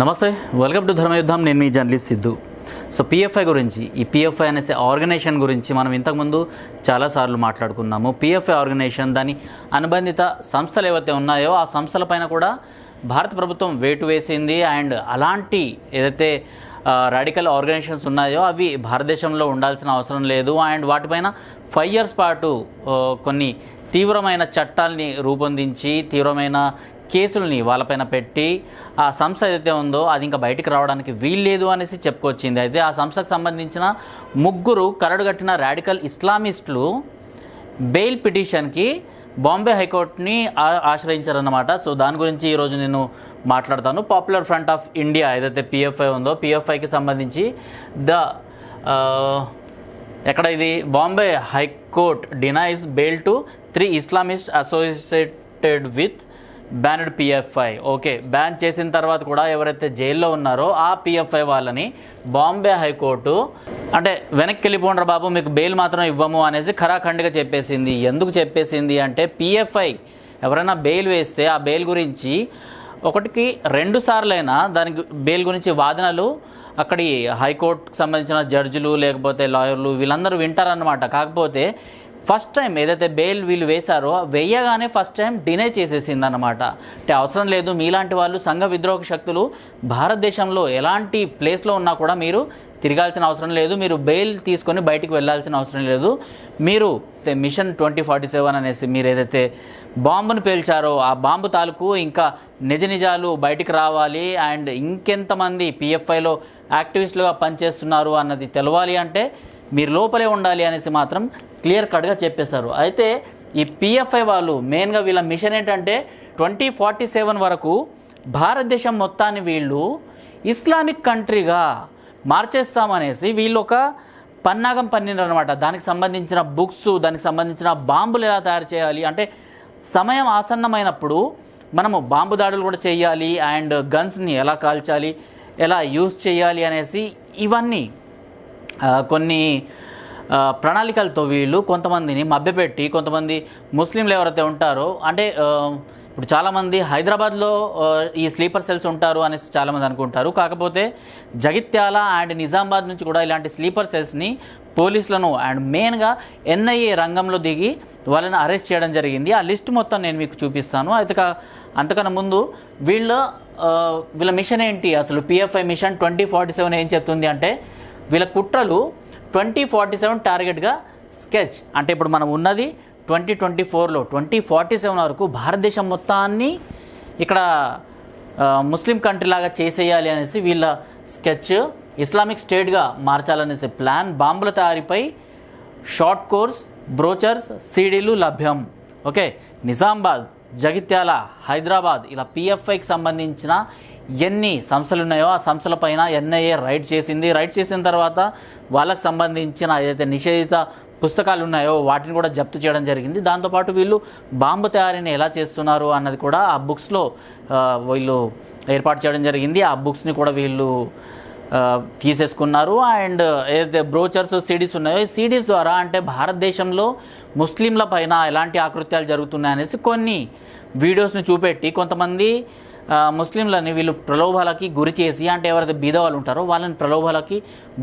నమస్తే welcome to Dharmayuddham. నేను మీ జర్నలిస్ట్ సిద్ధు. సో పిఎఫ్ఐ గురించి ఈ పిఎఫ్ఐ అనేసి ఆర్గనైజేషన్ గురించి మనం ఇంతకుముందు చాలాసార్లు మాట్లాడుకున్నాము. పిఎఫ్ఐ ఆర్గనైజేషన్ దాని అనుబంధిత సంస్థలు ఏవైతే ఉన్నాయో ఆ సంస్థలపైన కూడా భారత ప్రభుత్వం వేటు వేసింది. అండ్ అలాంటి ఏదైతే రాడికల్ ఆర్గనైజేషన్స్ ఉన్నాయో అవి భారతదేశంలో ఉండాల్సిన అవసరం లేదు. అండ్ వాటిపైన ఫైవ్ ఇయర్స్ పాటు కొన్ని తీవ్రమైన చట్టాల్ని రూపొందించి తీవ్రమైన కేసులని వాళ్ళపైన పెట్టి ఆ సంస్థ ఏదైతే ఉందో అది ఇంకా బయటికి రావడానికి వీల్లేదు అనేసి చెప్పుకొచ్చింది. అయితే ఆ సంస్థకు సంబంధించిన ముగ్గురు కరడుగట్టిన రాడికల్ ఇస్లామిస్టులు బెయిల్ పిటిషన్కి బాంబే హైకోర్టుని ఆశ్రయించారన్నమాట. సో దాని గురించి ఈరోజు నేను మాట్లాడతాను. పాపులర్ ఫ్రంట్ ఆఫ్ ఇండియా ఏదైతే పిఎఫ్ఐ ఉందో పిఎఫ్ఐకి సంబంధించి ద ఎక్కడ ఇది? Bombay high court denies bail to three Islamist associated with banned PFI okay ban చేసిన తర్వాత కూడా ఎవరైతే జైల్లో ఉన్నారో ఆ పిఎఫ్ఐ వాళ్ళని బాంబే హైకోర్టు అంటే వెనక్కి వెళ్ళిపోండ్రా బాబు మీకు బెయిల్ మాత్రం ఇవ్వము అనేసి ఖరాఖండిగా చెప్పేసింది. ఎందుకు చెప్పేసింది అంటే పిఎఫ్ఐ ఎవరైనా బెయిల్ వేస్తే ఆ బెయిల్ గురించి ఒకటికి రెండు సార్లైనా దానికి బెయిల్ గురించి వాదనలు అక్కడి హైకోర్టుకు సంబంధించిన జడ్జిలు లేకపోతే లాయర్లు వీళ్ళందరూ వింటారన్నమాట. కాకపోతే ఫస్ట్ టైం ఏదైతే బెయిల్ వీళ్ళు వేశారో వేయగానే ఫస్ట్ టైం డినై చేసేసింది అనమాట అంటే అవసరం లేదు మీలాంటి వాళ్ళు సంఘ విద్రోహ శక్తులు భారతదేశంలో ఎలాంటి ప్లేస్లో ఉన్నా కూడా మీరు తిరగాల్సిన అవసరం లేదు మీరు బెయిల్ తీసుకొని బయటికి వెళ్ళాల్సిన అవసరం లేదు. మీరు మిషన్ ట్వంటీ ఫార్టీ సెవెన్ అనేసి మీరు ఏదైతే బాంబును పేల్చారో ఆ బాంబు తాలూకు ఇంకా నిజ నిజాలు బయటికి రావాలి అండ్ ఇంకెంతమంది పిఎఫ్ఐలో యాక్టివిస్టులుగా పనిచేస్తున్నారు అన్నది తెలవాలి అంటే మీరు లోపలే ఉండాలి అనేసి మాత్రం క్లియర్ కట్గా చెప్పేశారు. అయితే ఈ పిఎఫ్ఐ వాళ్ళు మెయిన్గా వీళ్ళ మిషన్ ఏంటంటే ట్వంటీ ఫార్టీ సెవెన్ వరకు భారతదేశం మొత్తాన్ని వీళ్ళు ఇస్లామిక్ కంట్రీగా మార్చేస్తామనేసి వీళ్ళు ఒక పన్నాగం పన్నిరనమాట దానికి సంబంధించిన బుక్స్ దానికి సంబంధించిన బాంబులు ఎలా తయారు చేయాలి? అంటే సమయం ఆసన్నమైనప్పుడు మనము బాంబు దాడులు కూడా చేయాలి అండ్ గన్స్ని ఎలా కాల్చాలి ఎలా యూజ్ చేయాలి అనేసి ఇవన్నీ కొన్ని ప్రణాళికలతో వీళ్ళు కొంతమందిని మభ్యపెట్టి కొంతమంది ముస్లింలు ఎవరైతే ఉంటారో అంటే ఇప్పుడు చాలామంది హైదరాబాద్లో ఈ స్లీపర్ సెల్స్ ఉంటారు అనేసి చాలామంది అనుకుంటారు. కాకపోతే జగిత్యాల అండ్ నిజామాబాద్ నుంచి కూడా ఇలాంటి స్లీపర్ సెల్స్ని పోలీసులను అండ్ మెయిన్గా ఎన్ఐఏ రంగంలో దిగి వాళ్ళని అరెస్ట్ చేయడం జరిగింది. ఆ లిస్ట్ మొత్తం నేను మీకు చూపిస్తాను. అయితే అంతకన్నా ముందు వీళ్ళ వీళ్ళ మిషన్ ఏంటి? అసలు PFI mission twenty forty seven ఏం చెప్తుంది అంటే వీళ్ళ కుట్రలు ట్వంటీ ఫార్టీ సెవెన్ టార్గెట్గా స్కెచ్. అంటే ఇప్పుడు మనం ఉన్నది ట్వంటీ ట్వంటీ ఫోర్లో. ట్వంటీ ఫార్టీ సెవెన్ వరకు భారతదేశం మొత్తాన్ని ఇక్కడ ముస్లిం కంట్రీ లాగా చేసేయాలి అనేసి వీళ్ళ స్కెచ్ ఇస్లామిక్ స్టేట్గా మార్చాలనేసి ప్లాన్. బాంబుల తయారీపై షార్ట్ కోర్స్ బ్రోచర్స్ సీడీలు లభ్యం. ఓకే. నిజామాబాద్ జగిత్యాల హైదరాబాద్ ఇలా పిఎఫ్ఐకి సంబంధించిన ఎన్ని సంస్థలు ఉన్నాయో ఆ సంస్థలపైన ఎన్ఐఏ రైడ్ చేసింది. రైడ్ చేసిన తర్వాత వాళ్ళకు సంబంధించిన ఏదైతే నిషేధిత పుస్తకాలు ఉన్నాయో వాటిని కూడా జప్తు చేయడం జరిగింది. దాంతోపాటు వీళ్ళు బాంబు తయారీని ఎలా చేస్తున్నారు అన్నది కూడా ఆ బుక్స్లో వీళ్ళు ఏర్పాటు చేయడం జరిగింది. ఆ బుక్స్ని కూడా వీళ్ళు తీసేసుకున్నారు. అండ్ ఏదైతే బ్రోచర్స్ సిడీస్ ఉన్నాయో ఈ సిడీస్ ద్వారా అంటే భారతదేశంలో ముస్లింల పైన ఎలాంటి ఆకృత్యాలు జరుగుతున్నాయనేసి కొన్ని వీడియోస్ని చూపెట్టి కొంతమంది ముస్లింలని వీళ్ళు ప్రలోభాలకి గురి చేసి అంటే ఎవరైతే బీద వాళ్ళు ఉంటారో వాళ్ళని ప్రలోభాలకి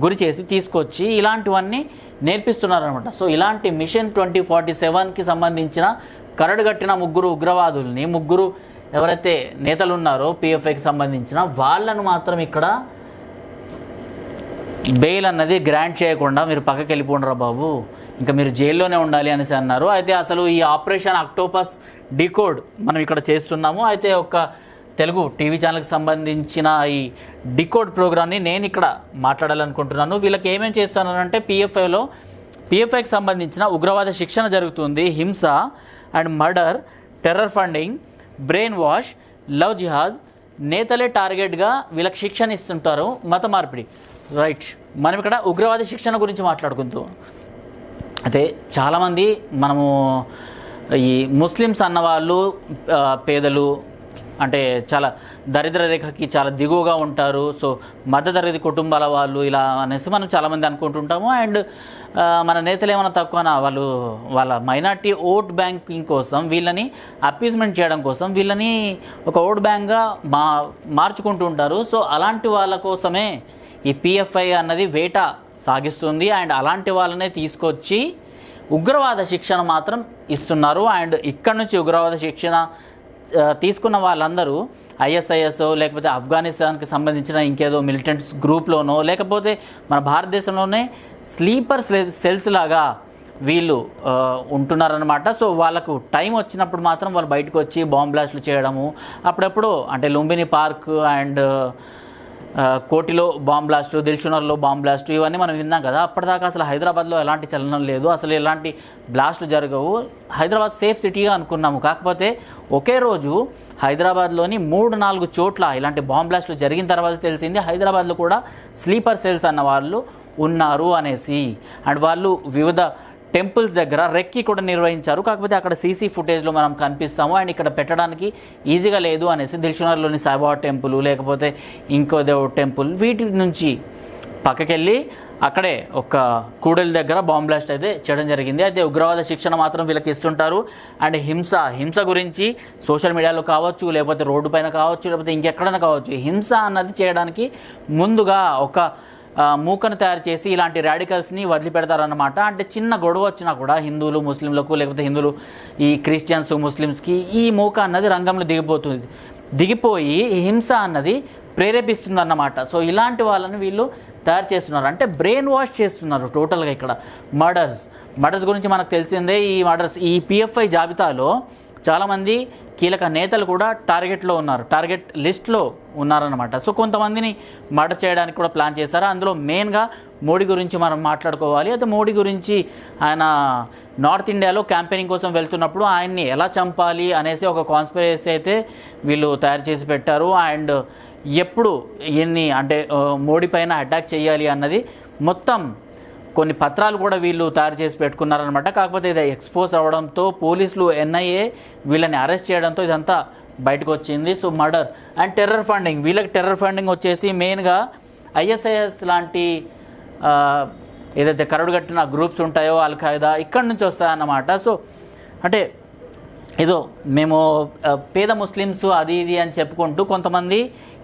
గురి చేసి తీసుకొచ్చి ఇలాంటివన్నీ నేర్పిస్తున్నారనమాట సో ఇలాంటి మిషన్ ట్వంటీ ఫార్టీ సెవెన్కి సంబంధించిన కరడుగట్టిన ముగ్గురు ఉగ్రవాదుల్ని ముగ్గురు ఎవరైతే నేతలు ఉన్నారో పిఎఫ్ఐకి సంబంధించిన వాళ్ళను మాత్రం ఇక్కడ బెయిల్ అన్నది గ్రాంట్ చేయకుండా మీరు పక్కకి వెళ్ళిపోండిరా బాబు ఇంకా మీరు జైల్లోనే ఉండాలి అనేసి అన్నారు. అయితే అసలు ఈ ఆపరేషన్ అక్టోపస్ డికోడ్ మనం ఇక్కడ చేస్తున్నాము. అయితే ఒక తెలుగు టీవీ ఛానల్కి సంబంధించిన ఈ డికోడ్ ప్రోగ్రామ్ని నేను ఇక్కడ మాట్లాడాలనుకుంటున్నాను. వీళ్ళకి ఏమేమి చేస్తున్నానంటే పిఎఫ్ఐలో పిఎఫ్ఐకి సంబంధించిన ఉగ్రవాద శిక్షణ జరుగుతుంది హింస and murder terror funding brain wash love jihad నేతలే టార్గెట్గా వీళ్ళకి శిక్షణ ఇస్తుంటారు మత మార్పిడి. రైట్ మనం ఇక్కడ ఉగ్రవాద శిక్షణ గురించి మాట్లాడుకుంటూ. అయితే చాలామంది మనము ఈ ముస్లిమ్స్ అన్నవాళ్ళు వాళ్ళు పేదలు అంటే చాలా దరిద్ర రేఖకి చాలా దిగువగా ఉంటారు. సో మధ్యతరగతి కుటుంబాల వాళ్ళు ఇలా అనేసి మనం చాలామంది అనుకుంటుంటాము. అండ్ మన నేతలు ఏమైనా తక్కువనా వాళ్ళు వాళ్ళ మైనార్టీ ఓట్ బ్యాంకింగ్ కోసం వీళ్ళని అప్పీస్మెంట్ చేయడం కోసం వీళ్ళని ఒక ఓట్ బ్యాంక్గా మా మార్చుకుంటూ ఉంటారు. సో అలాంటి వాళ్ళ కోసమే ఈ పిఎఫ్ఐ అన్నది వేట సాగిస్తుంది. అండ్ అలాంటి వాళ్ళనే తీసుకొచ్చి ఉగ్రవాద శిక్షణ మాత్రం ఇస్తున్నారు. అండ్ ఇక్కడ నుంచి ఉగ్రవాద శిక్షణ తీసుకున్న వాళ్ళందరూ ఐఎస్ఐఎస్ లేకపోతే ఆఫ్ఘనిస్తాన్కి సంబంధించిన ఇంకేదో మిలిటెంట్స్ గ్రూప్లోనో లేకపోతే మన భారతదేశంలోనే స్లీపర్ సెల్స్ లాగా వీళ్ళు ఉంటున్నారనమాట సో వాళ్ళకు టైం వచ్చినప్పుడు మాత్రం వాళ్ళు బయటకు వచ్చి బాంబ్ బ్లాస్ట్లు చేయడము అప్పుడప్పుడు అంటే లుంబిని పార్క్ అండ్ కోటిలో బాంబ్ బ్లాస్టు దిల్చునర్లో బాంబ్ బ్లాస్టు ఇవన్నీ మనం విన్నాం కదా. అప్పటిదాకా అసలు హైదరాబాద్లో ఎలాంటి చలనం లేదు. అసలు ఎలాంటి బ్లాస్టు జరగవు. హైదరాబాద్ సేఫ్ సిటీగా అనుకున్నాము. కాకపోతే ఒకే రోజు హైదరాబాద్లోని మూడు నాలుగు చోట్ల ఇలాంటి బాంబ్ బ్లాస్టులు జరిగిన తర్వాత తెలిసింది హైదరాబాద్లో కూడా స్లీపర్ సెల్స్ అన్న వాళ్ళు ఉన్నారు అనేసి. అండ్ వాళ్ళు వివిధ టెంపుల్స్ దగ్గర రెక్కి కూడా నిర్వహించారు. కాకపోతే అక్కడ సీసీ ఫుటేజ్లో మనం కనిపిస్తాము. అండ్ ఇక్కడ పెట్టడానికి ఈజీగా లేదు అనేసి దిల్చునర్లోని సాయిబాబా టెంపుల్ లేకపోతే ఇంకో టెంపుల్ వీటి నుంచి పక్కకెళ్ళి అక్కడే ఒక కూడలి దగ్గర బాంబ్ బ్లాస్ట్ అయితే చేయడం జరిగింది. అయితే ఉగ్రవాద శిక్షణ మాత్రం వీళ్ళకి ఇస్తుంటారు. అండ్ హింస హింస గురించి సోషల్ మీడియాలో కావచ్చు లేకపోతే రోడ్డు పైన కావచ్చు లేకపోతే ఇంకెక్కడైనా కావచ్చు హింస అన్నది చేయడానికి ముందుగా ఒక మూకను తయారు చేసి ఇలాంటి రాడికల్స్ని వదిలిపెడతారనమాట అంటే చిన్న గొడవ వచ్చినా కూడా హిందువులు ముస్లింలకు లేకపోతే హిందువులు ఈ క్రిస్టియన్స్ ముస్లిమ్స్కి ఈ మూక అన్నది రంగంలో దిగిపోతుంది. దిగిపోయి హింస అన్నది ప్రేరేపిస్తుంది అన్నమాట సో ఇలాంటి వాళ్ళని వీళ్ళు తయారు చేస్తున్నారు. అంటే బ్రెయిన్ వాష్ చేస్తున్నారు టోటల్గా ఇక్కడ. మర్డర్స్ మర్డర్స్ గురించి మనకు తెలిసిందే ఈ మర్డర్స్ ఈ పిఎఫ్ఐ జాబితాలో చాలామంది కీలక నేతలు కూడా టార్గెట్లో ఉన్నారు. టార్గెట్ లిస్ట్లో ఉన్నారన్నమాట. సో కొంతమందిని మర్డర్ చేయడానికి కూడా ప్లాన్ చేశారు? అందులో మెయిన్గా మోడీ గురించి మనం మాట్లాడుకోవాలి. అయితే మోడీ గురించి ఆయన నార్త్ ఇండియాలో క్యాంపెయినింగ్ కోసం వెళ్తున్నప్పుడు ఆయన్ని ఎలా చంపాలి అనేసి ఒక కాన్స్పిరసీ అయితే వీళ్ళు తయారు చేసి పెట్టారు. అండ్ ఎప్పుడు ఎన్ని అంటే మోడీ పైన అటాక్ చేయాలి అన్నది మొత్తం కొన్ని పత్రాలు కూడా వీళ్ళు తయారు చేసి పెట్టుకున్నారనమాట కాకపోతే ఇది ఎక్స్పోజ్ అవ్వడంతో పోలీసులు ఎన్ఐఏ వీళ్ళని అరెస్ట్ చేయడంతో ఇదంతా బయటకు వచ్చింది so murder and terror funding. వీళ్ళకి టెర్రర్ ఫండింగ్ వచ్చేసి మెయిన్గా ఐఎస్ఐఎస్ లాంటి ఏదైతే కరడు కట్టిన గ్రూప్స్ ఉంటాయో అల్ ఖాయిదా ఇక్కడి నుంచి వస్తాయన్నమాట. సో అంటే ఏదో మేము పేద ముస్లిమ్స్ అది ఇది అని చెప్పుకుంటూ కొంతమంది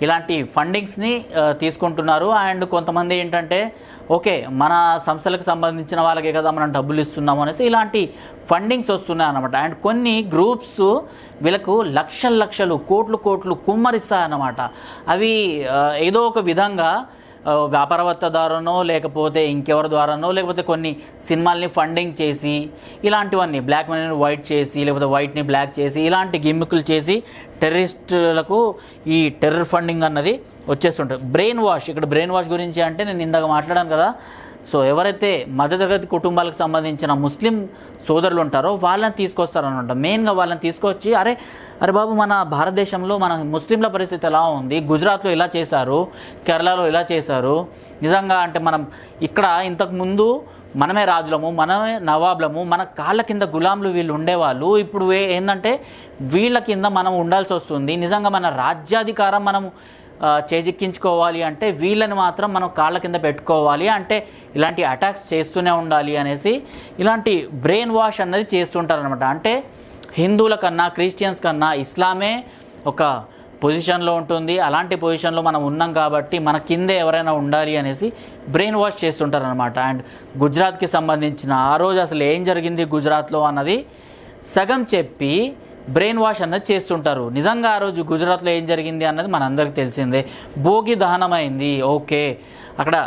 ఇలాంటి ఫండింగ్స్ని తీసుకుంటున్నారు. అండ్ కొంతమంది ఏంటంటే ఓకే మన సంస్థలకు సంబంధించిన వాళ్ళకే కదా మనం డబ్బులు ఇస్తున్నాము అనేసి ఇలాంటి ఫండింగ్స్ వస్తున్నాయి అన్నమాట. అండ్ కొన్ని గ్రూప్స్ వీళ్ళకు లక్షల లక్షలు కోట్లు కోట్లు కుమ్మరిస్తాయన్నమాట. అవి ఏదో ఒక విధంగా ఆ, ద్వారానో లేకపోతే ఇంకెవరి ద్వారానో లేకపోతే కొన్ని సినిమాల్ని ఫండింగ్ చేసి ఇలాంటివన్నీ బ్లాక్ మనీని వైట్ చేసి లేకపోతే వైట్ని బ్లాక్ చేసి ఇలాంటి గిమ్మికులు చేసి టెర్రరిస్టులకు ఈ టెర్రర్ ఫండింగ్ అన్నది వచ్చేస్తుంటుంది. బ్రెయిన్ వాష్ ఇక్కడ బ్రెయిన్ వాష్ గురించి అంటే నేను ఇందాక మాట్లాడాను కదా సో ఎవరైతే మధ్యతరగతి కుటుంబాలకు సంబంధించిన ముస్లిం సోదరులు ఉంటారో వాళ్ళని తీసుకొస్తారనమాట మెయిన్గా వాళ్ళని తీసుకొచ్చి అరే అరే బాబు మన భారతదేశంలో మన ముస్లింల పరిస్థితి ఎలా ఉంది? గుజరాత్లో ఇలా చేశారు కేరళలో ఇలా చేశారు. నిజంగా అంటే మనం ఇక్కడ ఇంతకుముందు మనమే రాజులము మనమే నవాబులము మన కాళ్ళ కింద గులాంలు వీళ్ళు ఉండేవాళ్ళు. ఇప్పుడు ఏంటంటే వీళ్ళ కింద మనం ఉండాల్సి వస్తుంది. నిజంగా మన రాజ్యాధికారం మనము చేజిక్కించుకోవాలి అంటే వీళ్ళని మాత్రం మనం కాళ్ళ కింద పెట్టుకోవాలి అంటే ఇలాంటి అటాక్స్ చేస్తూనే ఉండాలి అనేసి ఇలాంటి బ్రెయిన్ వాష్ అన్నది చేస్తుంటారనమాట అంటే హిందువుల కన్నా క్రిస్టియన్స్ కన్నా ఇస్లామే ఒక పొజిషన్లో ఉంటుంది. అలాంటి పొజిషన్లో మనం ఉన్నాం కాబట్టి మన కిందే ఎవరైనా ఉండాలి అనేసి బ్రెయిన్ వాష్ చేస్తుంటారనమాట అండ్ గుజరాత్కి సంబంధించిన ఆ రోజు అసలు ఏం జరిగింది గుజరాత్లో అన్నది సగం చెప్పి బ్రెయిన్ వాష్ అన్నది చేస్తుంటారు. నిజంగా ఆ రోజు గుజరాత్లో ఏం జరిగింది అన్నది మనందరికీ తెలిసిందే. భోగి దహనమైంది. ఓకే. అక్కడ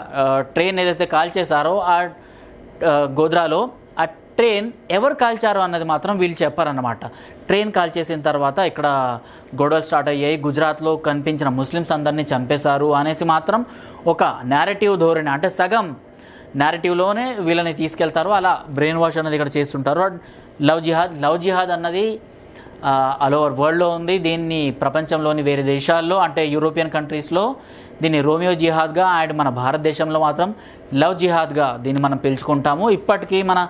ట్రైన్ ఏదైతే కాల్ చేశారో ఆ గోద్రాలో ఆ ట్రైన్ ఎవరు కాల్చారో అన్నది మాత్రం వీళ్ళు చెప్పారన్నమాట. ట్రైన్ కాల్ చేసిన తర్వాత ఇక్కడ గొడవలు స్టార్ట్ అయ్యాయి. గుజరాత్లో కనిపించిన ముస్లిమ్స్ అందరినీ చంపేశారు అనేసి మాత్రం ఒక నేరేటివ్ ధోరణి అంటే సగం నేరేటివ్లోనే వీళ్ళని తీసుకెళ్తారు. అలా బ్రెయిన్ వాష్ అనేది ఇక్కడ చేస్తుంటారు. లవ్ జిహాద్ లవ్ జిహాద్ అన్నది ఆల్ ఓవర్ వరల్డ్లో ఉంది. దీన్ని ప్రపంచంలోని వేరే దేశాల్లో అంటే యూరోపియన్ కంట్రీస్లో దీన్ని రోమియో జిహాద్గా అండ్ మన భారతదేశంలో మాత్రం లవ్ జిహాద్గా దీన్ని మనం పిలుచుకుంటాము. ఇప్పటికీ మన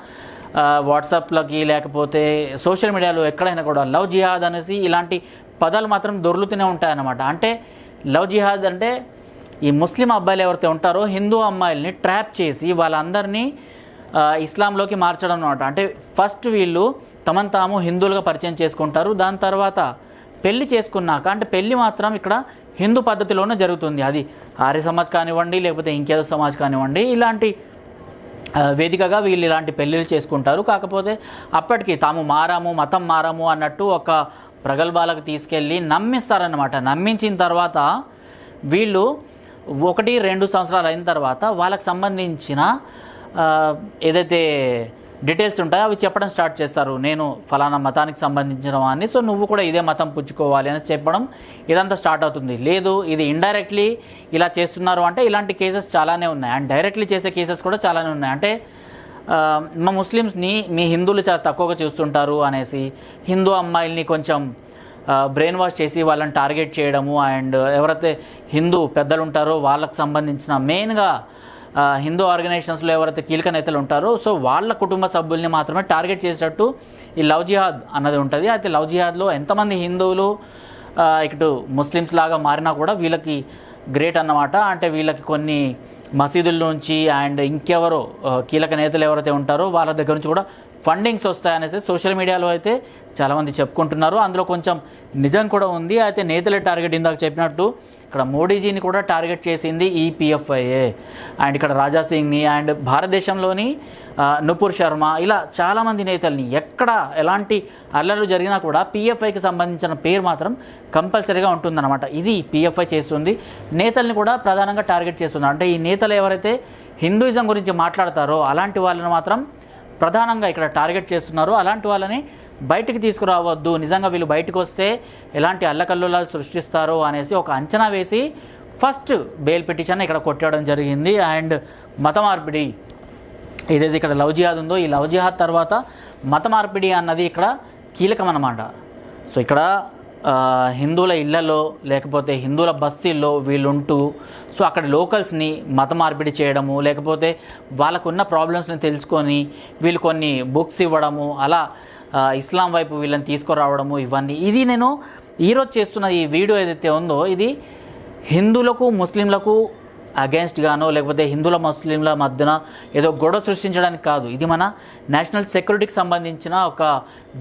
వాట్సాప్లకి లేకపోతే సోషల్ మీడియాలో ఎక్కడైనా కూడా లవ్ జిహాద్ అనేసి ఇలాంటి పదాలు మాత్రం దొర్లుతూనే ఉంటాయన్నమాట. అంటే లవ్ జిహాద్ అంటే ఈ ముస్లిం అబ్బాయిలు ఎవరైతే ఉంటారో హిందూ అమ్మాయిల్ని ట్రాప్ చేసి వాళ్ళందరినీ ఇస్లాంలోకి మార్చడం అనమాట అంటే ఫస్ట్ వీళ్ళు తమను తాము హిందువులుగా పరిచయం చేసుకుంటారు. దాని తర్వాత పెళ్ళి చేసుకున్నాక అంటే పెళ్ళి మాత్రం ఇక్కడ హిందూ పద్ధతిలోనే జరుగుతుంది. అది ఆర్య సమాజ్ కానివ్వండి లేకపోతే ఇంకేదో సమాజ్ కానివ్వండి ఇలాంటి వేదికగా వీళ్ళు ఇలాంటి పెళ్ళిళ్ళు చేసుకుంటారు. కాకపోతే అప్పటికి తాము మారాము మతం మారాము అన్నట్టు ఒక ప్రగల్భాలకు తీసుకెళ్ళి నమ్మిస్తారనమాట నమ్మించిన తర్వాత వీళ్ళు ఒకటి రెండు సంవత్సరాలు అయిన తర్వాత వాళ్ళకి సంబంధించిన ఏదైతే డీటెయిల్స్ ఉంటాయో అవి చెప్పడం స్టార్ట్ చేస్తారు. నేను ఫలానా మతానికి సంబంధించిన వాడిని సో నువ్వు కూడా ఇదే మతం పుచ్చుకోవాలి అని చెప్పడం ఇదంతా స్టార్ట్ అవుతుంది. లేదు ఇది ఇండైరెక్ట్లీ ఇలా చేస్తున్నారు అంటే ఇలాంటి కేసెస్ చాలానే ఉన్నాయి. అండ్ డైరెక్ట్లీ చేసే కేసెస్ కూడా చాలానే ఉన్నాయి. అంటే మా ముస్లిమ్స్ని మీ హిందువులు చాలా తక్కువగా చూస్తుంటారు అనేసి హిందూ అమ్మాయిల్ని కొంచెం బ్రెయిన్ వాష్ చేసి వాళ్ళని టార్గెట్ చేయడము అండ్ ఎవరైతే హిందూ పెద్దలు ఉంటారో వాళ్ళకి సంబంధించిన మెయిన్గా హిందూ ఆర్గనైజేషన్స్లో ఎవరైతే కీలక నేతలు ఉంటారో సో వాళ్ళ కుటుంబ సభ్యుల్ని మాత్రమే టార్గెట్ చేసేటట్టు ఈ లవ్ జిహాద్ అన్నది ఉంటుంది. అయితే లవ్ జిహాద్లో ఎంతమంది హిందువులు ఇటు ముస్లిమ్స్ లాగా మారినా కూడా వీళ్ళకి గ్రేట్ అన్నమాట. అంటే వీళ్ళకి కొన్ని మసీదుల నుంచి అండ్ ఇంకెవరో కీలక నేతలు ఎవరైతే ఉంటారో వాళ్ళ దగ్గర నుంచి కూడా ఫండింగ్స్ వస్తాయనేసి సోషల్ మీడియాలో అయితే చాలామంది చెప్పుకుంటున్నారు. అందులో కొంచెం నిజం కూడా ఉంది. అయితే నేతలే టార్గెట్ ఇందాక చెప్పినట్టు ఇక్కడ మోడీజీని కూడా టార్గెట్ చేసింది ఈ పిఎఫ్ఐఏ అండ్ ఇక్కడ రాజా సింగ్ని అండ్ భారతదేశంలోని నుపూర్ శర్మ. ఇలా చాలామంది నేతల్ని ఎక్కడ ఎలాంటి అల్లర్లు జరిగినా కూడా పిఎఫ్ఐకి సంబంధించిన పేరు మాత్రం కంపల్సరీగా ఉంటుందన్నమాట. ఇది పిఎఫ్ఐ చేస్తుంది. నేతల్ని కూడా ప్రధానంగా టార్గెట్ చేస్తుంది. అంటే ఈ నేతలు ఎవరైతే హిందూయిజం గురించి మాట్లాడతారో అలాంటి వాళ్ళని మాత్రం ప్రధానంగా ఇక్కడ టార్గెట్ చేస్తున్నారు అలాంటి వాళ్ళని బయటికి తీసుకురావద్దు నిజంగా వీళ్ళు బయటకు వస్తే ఎలాంటి అల్లకల్లోలాలు సృష్టిస్తారో అనేసి ఒక అంచనా వేసి ఫస్ట్ బెయిల్ పిటిషన్ ఇక్కడ కొట్టడం జరిగింది. అండ్ మత మార్పిడి ఏదైతే ఇక్కడ లవ్ జిహాద్ ఉందో ఈ లవ్ జిహాద్ తర్వాత మత మార్పిడి అన్నది ఇక్కడ కీలకం అన్నమాట. సో ఇక్కడ హిందువుల ఇళ్ళలో లేకపోతే హిందువుల బస్తీల్లో వీళ్ళుంటూ సో అక్కడ లోకల్స్ని మత మార్పిడి చేయడము లేకపోతే వాళ్ళకున్న ప్రాబ్లమ్స్ని తెలుసుకొని వీళ్ళు కొన్ని బుక్స్ ఇవ్వడము అలా ఇస్లాం వైపు వీళ్ళని తీసుకురావడము ఇవన్నీ. ఇది నేను ఈరోజు చేస్తున్న ఈ వీడియో ఏదైతే ఉందో ఇది హిందువులకు ముస్లింలకు అగేన్స్ట్ గానో లేకపోతే హిందువుల ముస్లింల మధ్యన ఏదో గొడవ సృష్టించడానికి కాదు. ఇది మన నేషనల్ సెక్యూరిటీకి సంబంధించిన ఒక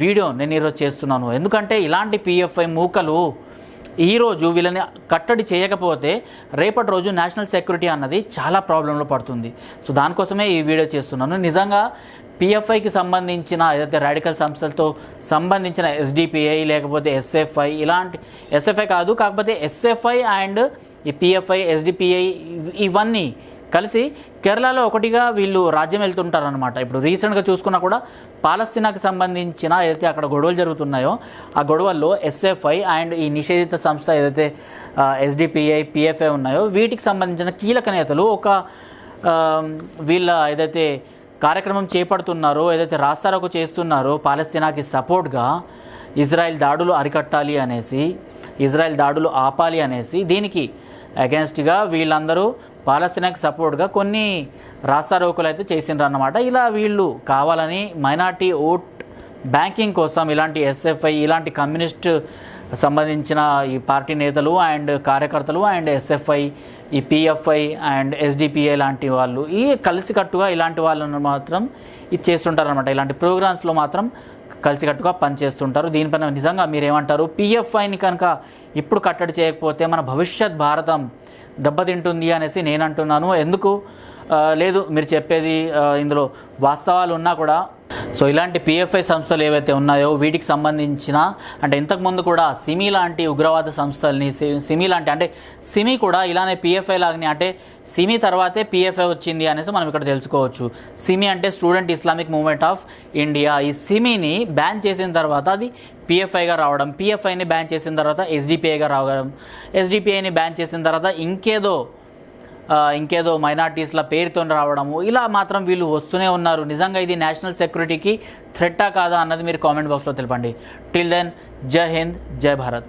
వీడియో నేను ఈరోజు చేస్తున్నాను. ఎందుకంటే ఇలాంటి పిఎఫ్ఐ మూకలు ఈరోజు వీళ్ళని కట్టడి చేయకపోతే రేపటి రోజు నేషనల్ సెక్యూరిటీ అన్నది చాలా ప్రాబ్లంలో పడుతుంది. సో దానికోసమే ఈ వీడియో చేస్తున్నాను. నిజంగా పిఎఫ్ఐకి సంబంధించిన ఏదైతే రాడికల్ సంస్థలతో సంబంధించిన ఎస్డిపిఐ లేకపోతే ఎస్ఎఫ్ఐ ఇలాంటి ఎస్ఎఫ్ఐ కాదు కాకపోతే ఎస్ఎఫ్ఐ అండ్ ఈ పిఎఫ్ఐ ఎస్డిపిఐ ఇవన్నీ కలిసి కేరళలో ఒకటిగా వీళ్ళు రాజ్యం వెళ్తుంటారనమాట ఇప్పుడు రీసెంట్గా చూసుకున్నా కూడా పాలస్తీనాకి సంబంధించిన ఏదైతే అక్కడ గొడవలు జరుగుతున్నాయో ఆ గొడవల్లో ఎస్ఎఫ్ఐ అండ్ ఈ నిషేధిత సంస్థ ఏదైతే ఎస్డిపిఐ పిఎఫ్ఐ ఉన్నాయో వీటికి సంబంధించిన కీలక నేతలు ఒక వీళ్ళ ఏదైతే కార్యక్రమం చేపడుతున్నారో ఏదైతే రాస్తారోకు చేస్తున్నారో పాలస్తీనాకి సపోర్ట్గా ఇజ్రాయెల్ దాడులు అరికట్టాలి అనేసి ఇజ్రాయెల్ దాడులు ఆపాలి అనేసి దీనికి అగెన్స్ట్గా వీళ్ళందరూ పాలస్తీనాకి సపోర్ట్గా కొన్ని రాస్తారోకులు అయితే చేసిండ్రు అన్నమాట ఇలా వీళ్ళు కావాలని మైనార్టీ ఓట్ బ్యాంకింగ్ కోసం ఇలాంటి ఎస్ఎఫ్ఐ ఇలాంటి కమ్యూనిస్ట్ సంబంధించిన ఈ పార్టీ నేతలు అండ్ కార్యకర్తలు అండ్ ఎస్ఎఫ్ఐ ఈ పిఎఫ్ఐ అండ్ ఎస్డిపిఐ లాంటి వాళ్ళు ఈ కలిసికట్టుగా ఇలాంటి వాళ్ళను మాత్రం ఇది చేస్తుంటారనమాట ఇలాంటి ప్రోగ్రామ్స్లో మాత్రం కలిసికట్టుగా పనిచేస్తుంటారు. దీనిపైన నిజంగా మీరేమంటారు? పిఎఫ్ఐని కనుక ఇప్పుడు కట్టడి చేయకపోతే మన భవిష్యత్ భారతం దెబ్బతింటుంది అనేసి నేను అంటున్నాను ఎందుకు? లేదు మీరు చెప్పేది ఇందులో వాస్తవాలు ఉన్నా కూడా సో ఇలాంటి పిఎఫ్ఐ సంస్థలు ఏవైతే ఉన్నాయో వీటికి సంబంధించిన అంటే ఇంతకుముందు కూడా సిమి లాంటి ఉగ్రవాద సంస్థల్ని సి- సిమి లాంటి అంటే సిమి కూడా ఇలానే పిఎఫ్ఐ లాగానే అంటే సిమి తర్వాతే పిఎఫ్ఐ వచ్చింది అనేసి మనం ఇక్కడ తెలుసుకోవచ్చు. సిమి అంటే student Islamic movement of India. ఈ సిమిని బ్యాన్ చేసిన తర్వాత అది పిఎఫ్ఐగా రావడం పిఎఫ్ఐని బ్యాన్ చేసిన తర్వాత ఎస్డిపిఐగా రావడం ఎస్డిపిఐని బ్యాన్ చేసిన తర్వాత ఇంకేదో ఇంకేదో మైనార్టీస్ల పేరుతో రావడము ఇలా మాత్రం వీళ్ళు వస్తూనే ఉన్నారు. నిజంగా ఇది నేషనల్ సెక్యూరిటీకి థ్రెట్టా కాదా అన్నది మీరు కామెంట్ బాక్స్లో తెలపండి. టిల్ దెన్ జై హింద్ జై భారత్.